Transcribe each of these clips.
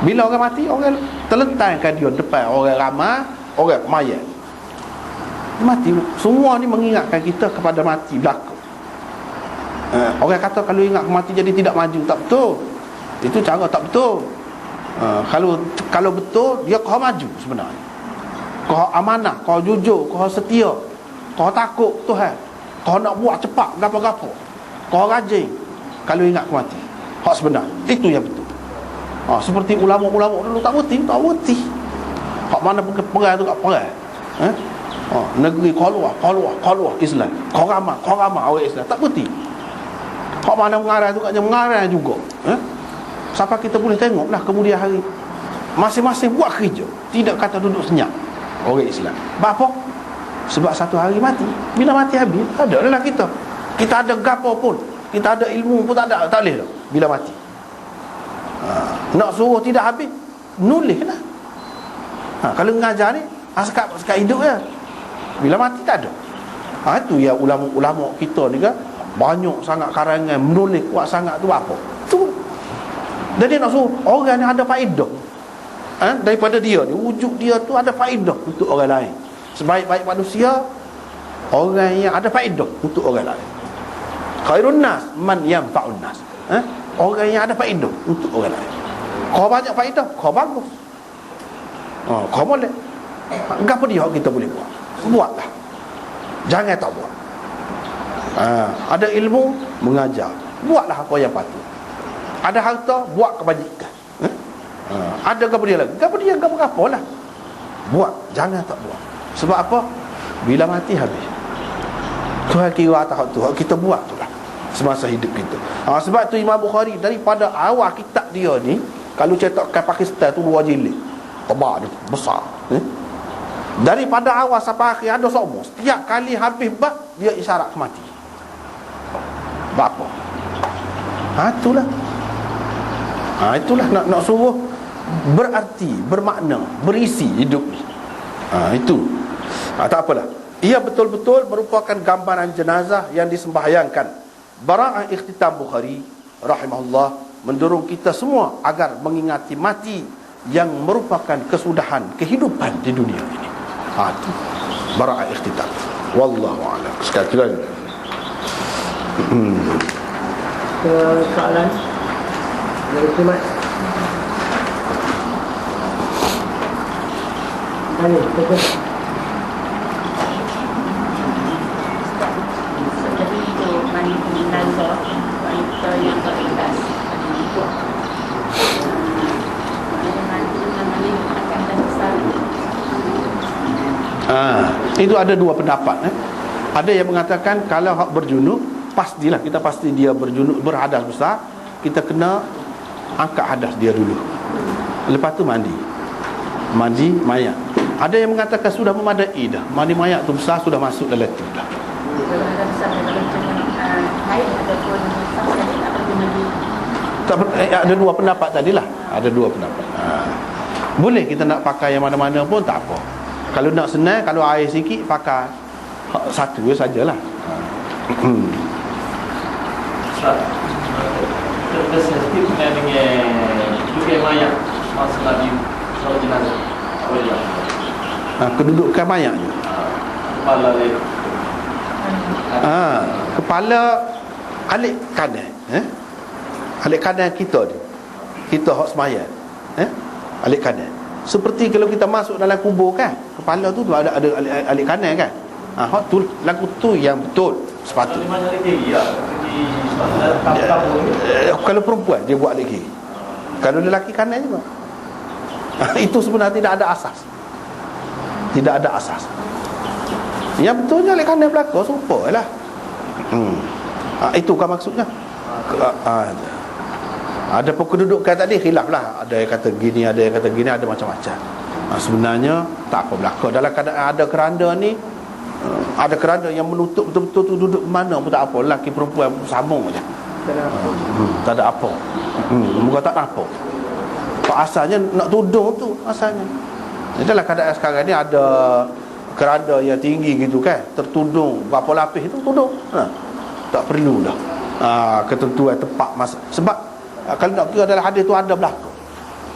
Bila orang mati Orang terlentangkan dia depan Orang ramai Orang mayat. Mati. Semua ni mengingatkan kita kepada mati belakang uh, Orang kata kalau ingat mati jadi tidak maju Tak betul. Itu cara tak betul. Uh, Kalau kalau betul Dia kau maju sebenarnya. Kau amanah Kau jujur Kau setia Kau takut Tuhan. Kau nak buat cepat Gapa-gapa Kau rajin Kalau ingat mati. Hak sebenar. Itu yang betul ha, Seperti ulama-ulama dulu tak berhenti Tak berhenti Hak mana pun perang tu kat perang eh? ha, Negeri keluar Keluar Keluar Islam. Kau ramah orang Islam Tak berhenti Hak mana mengarah tu katnya mengarah juga. Eh? Sampai kita boleh tengok lah Kemudian hari. Masing-masing buat kerja. Tidak kata duduk senyap. Orang Islam. Bapa Sebab satu hari mati. Bila mati habis Ada lah kita. Kita ada gapo pun. Kita ada ilmu pun tak ada Tak boleh dah Bila mati Nak suruh tidak habis Nulis lah ha, Kalau mengajar ni Sekat, sekat hidup ya Bila mati tak ada. Ha, Itu ya ulama-ulama kita ni kan Banyak sangat karangan Menulis kuat sangat tu apa? Tu. Jadi nak suruh Orang ni ada faedah. Ha, Daripada dia ni Wujud dia tu ada faedah Untuk orang lain. Sebaik-baik manusia Orang yang ada faedah Untuk orang lain. Khairun nas Man yang fa'un nas. Ha? Orang yang ada faedah Untuk orang lain Kau banyak faedah Kau bagus. Oh, Kau boleh Apa dia kita boleh buat. Buatlah. Jangan tak buat. Ha, Ada ilmu Mengajar. Buatlah apa yang patut. Ada harta Buat kebajikan. Ha? ha, Ada apa dia lagi? Apa dia apa lah. Buat Jangan tak buat. Sebab apa? Bila mati habis. Tuhan kira atas tu Kita buat tu lah. Semasa hidup kita. Ha, Sebab tu Imam Bukhari Daripada awal kitab dia ni Kalau cetakkan Pakistan tu dua jilid. Tebak dia Besar. Eh? Daripada awal sampai akhir Ada semua Setiap kali habis bab Dia isyarat kemati Bapa Ha itulah. Ha itulah nak nak suruh Berarti Bermakna Berisi hidup ni. Ha itu. Ha, Tak apalah. Ia betul-betul merupakan gambaran jenazah yang disembahyangkan. Bara'ah ikhtitam Bukhari rahimahullah mendorong kita semua agar mengingati mati yang merupakan kesudahan kehidupan di dunia ini. Ha itu bara'ah ikhtitam. Wallahu a'lam. Sekali lagi. Hmm. Ke soalan dari Tumat. Ayo, kita wanita yang Ah, itu ada dua pendapat eh. Ada yang mengatakan kalau hak berjunuk pastilah kita pasti dia berjunuk berhadas besar, kita kena angkat hadas dia dulu. Lepas tu mandi. Mandi mayat. Ada yang mengatakan sudah memadai dah. Mandi mayat tu besar sudah masuk dalam tu dah. Tak, eh, ada dua pendapat tadi lah Ada dua pendapat ha. Boleh kita nak pakai yang mana-mana pun tak apa Kalau nak senang Kalau air sikit pakai Satu je sajalah. Sensitif dengan Kedudukan mayat mayatnya Kepala ha, Kepala Alik kanan eh? Alik kanan kita ni Kita hak semayat eh? Alik kanan Seperti kalau kita masuk dalam kubur kan Kepala tu tu ada, ada alik, alik kanan kan. Ha, Hak tu Lagu tu yang betul Sepatutnya eh, Kalau perempuan dia buat kiri. Kalau lelaki kanan juga. Ha, Itu sebenarnya tidak ada asas. Tidak ada asas. Yang betulnya alik kanan belakang Sumpah lah. Hmm. ha, Itu kan maksudnya. Ha, ha, ada pun kedudukan tadi khilaf lah Ada yang kata gini, ada yang kata gini Ada macam-macam. Ha, Sebenarnya tak apa berlaku. Dalam keadaan ada keranda ni uh, Ada keranda yang menutup betul-betul tu Duduk mana pun tak apa. Lelaki perempuan sama je hmm, Tak ada apa. Hmm, Muka tak apa. Pak asalnya nak tudung tu Asalnya. Dalam keadaan sekarang ni ada Keranda yang tinggi gitu kan Tertudung. Berapa lapis itu tudung. Ha, Tak perlu dah. Ha, Ketentuan tepat masa. Sebab kalau nak kira dalam hadis tu ada belakang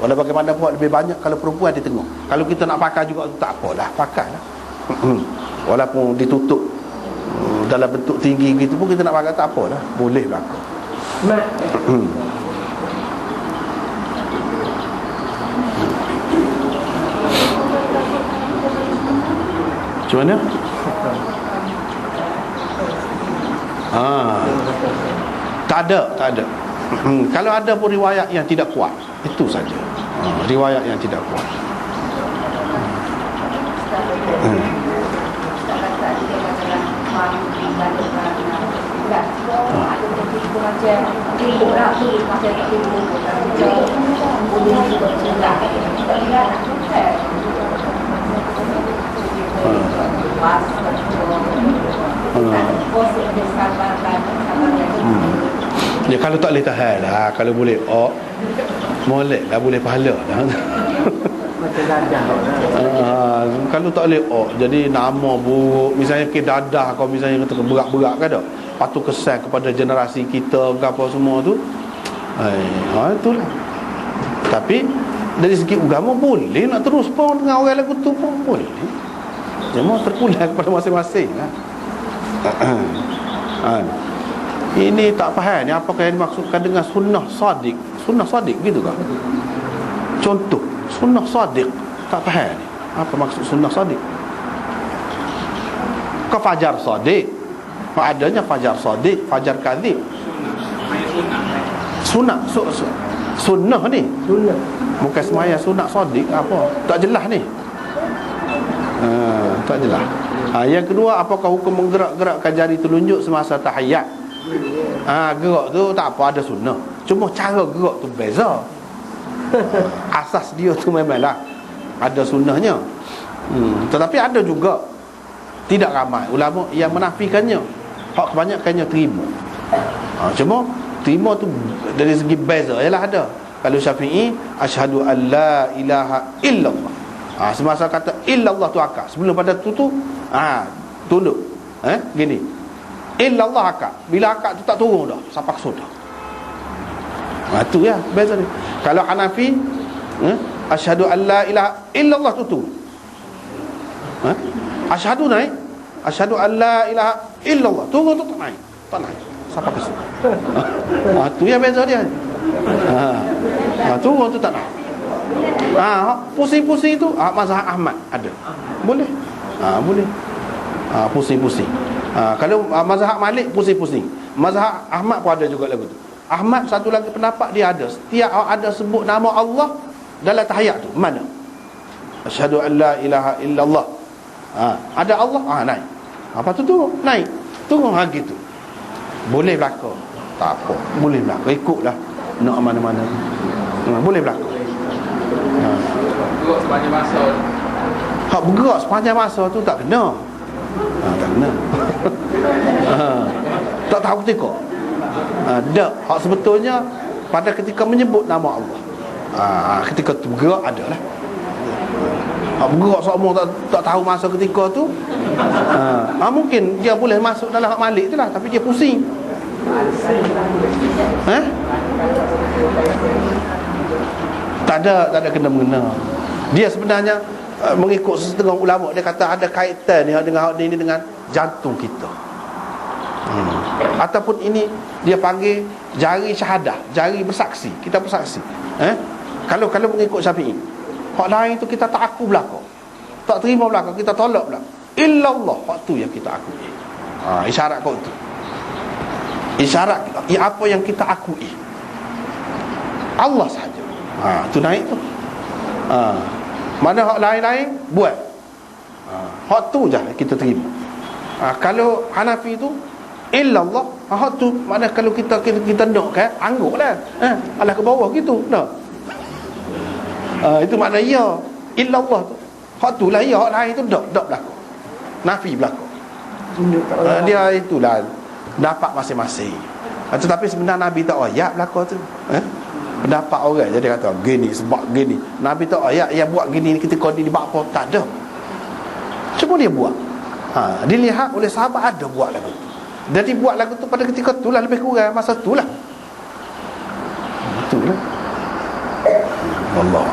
Walau bagaimanapun lebih banyak kalau perempuan dia tengok. Kalau kita nak pakai juga tak apalah, pakailah. Walaupun ditutup uh, dalam bentuk tinggi gitu pun kita nak pakai tak apalah. Boleh berlaku. Macam mana? Ah. Tak ada, tak ada. Hmm, Kalau ada pun riwayat yang tidak kuat, itu saja. Ah, riwayat yang tidak kuat. Hmm. Ya kalau tak boleh tahan lah Kalau boleh oh Molek lah boleh pahala lah. Ah, Kalau tak boleh oh Jadi nama buruk Misalnya ke dadah Kau misalnya kata berat-berat kan tak Lepas tu kesan kepada generasi kita ke apa semua tu ha, itulah Tapi Dari segi agama boleh Nak terus pun dengan orang lagu tu pun boleh Cuma terpulang kepada masing-masing lah. ha. Ini tak faham ni apakah yang dimaksudkan dengan sunnah sadiq. Sunnah sadiq gitu kan Contoh Sunnah sadiq. Tak faham ni. Apa maksud sunnah sadiq? Kau fajar sadiq. Adanya fajar sadiq Fajar kadhib. Sunnah. Su, su, Sunnah ni? Sunnah. Bukan semaya sunnah sadiq Apa? Tak jelas ni. Ha, Tak jelas. Ha, Yang kedua Apakah hukum menggerak-gerakkan jari telunjuk Semasa tahiyat ha, Gerak tu tak apa ada sunnah. Cuma cara gerak tu beza. Asas dia tu memanglah Ada sunnahnya. Hmm. Tetapi ada juga Tidak ramai ulama yang menafikannya. Hak kebanyakannya terima. Ha, Cuma terima tu Dari segi beza Ialah ada. Kalau syafi'i Ashadu an la ilaha illallah. Ha, Semasa kata illallah tu akar. Sebelum pada tu tu ha, Tunduk. Eh, Gini Illallah akak Bila akak tu tak turun dah Sampai sudah Ha tu ya beza ni. Kalau Hanafi eh, asyhadu an la ilaha illallah tu tu. Ha? Asyhadu naik. Asyhadu an la ilaha illallah. Turun tu tak naik. Tak naik. Sampai ke situ. Ha tu ya beza dia. Ha. Ha turun tu tak naik. Ha pusing-pusing tu ha, mazhab Ahmad ada. Boleh. Ha boleh. Ha pusing-pusing. Ha kalau ha, mazhab Malik pusing-pusing. Mazhab Ahmad pun ada juga lagu tu. Ahmad satu lagi pendapat dia ada. Setiap ada sebut nama Allah Dalam tahiyat tu. Mana? Asyhadu an la ilaha illallah. Ha, Ada Allah? Ha, naik. Apa tu tu? Naik. Turun ha, gitu Boleh berlaku Tak apa. Boleh berlaku Ikutlah. Nak mana-mana. Ha, Boleh berlaku ha. Gerak sepanjang masa. Hak bergerak sepanjang masa tu tak kena. Ha, Tak kena ha. Tak tahu ketika. Ha, Tak Hak sebetulnya Pada ketika menyebut nama Allah. Ha, Ketika tu bergerak adalah. Hak bergerak semua tak, tak tahu masa ketika tu. Ha, ha, Mungkin dia boleh masuk dalam hak malik tu lah Tapi dia pusing. Eh? Tak ada, tak ada kena-mengena. Dia sebenarnya Mengikut setengah ulama Dia kata ada kaitan ni dengan hak ni dengan jantung kita. Hmm. Ataupun ini Dia panggil jari syahadah Jari bersaksi. Kita bersaksi eh? Kalau kalau mengikut syafi'i Hak lain tu kita tak aku belakang Tak terima belakang Kita tolak belakang Illallah Hak tu yang kita akui. Ha, Isyarat kau tu. Isyarat ya, Apa yang kita akui. Allah sahaja. Ha, Tu naik tu. Ha. Mana hak lain-lain? Buat. Ha. Hak tu je kita terima ha, Kalau Hanafi tu Illallah. Hak tu Mana kalau kita kita, kita nak kan Angguk lah eh, Alah ke bawah gitu Nah ha, Itu makna ya Illallah tu. Hak tu lah ya Hak lain tu Tak Tak berlaku. Nafi berlaku. Ha, Dia itulah Dapat masing-masing. Ha, Tetapi sebenarnya Nabi tak ayat berlaku tu. Eh? Pendapat orang Jadi kata Gini sebab gini. Nabi tak ayat Yang buat gini ketika dia buat apa? Tak ada. Cuma dia buat ha, Dilihat oleh sahabat ada buat lagu tu. Jadi buat lagu tu pada ketika tu lah Lebih kurang masa tu lah. Itulah Allah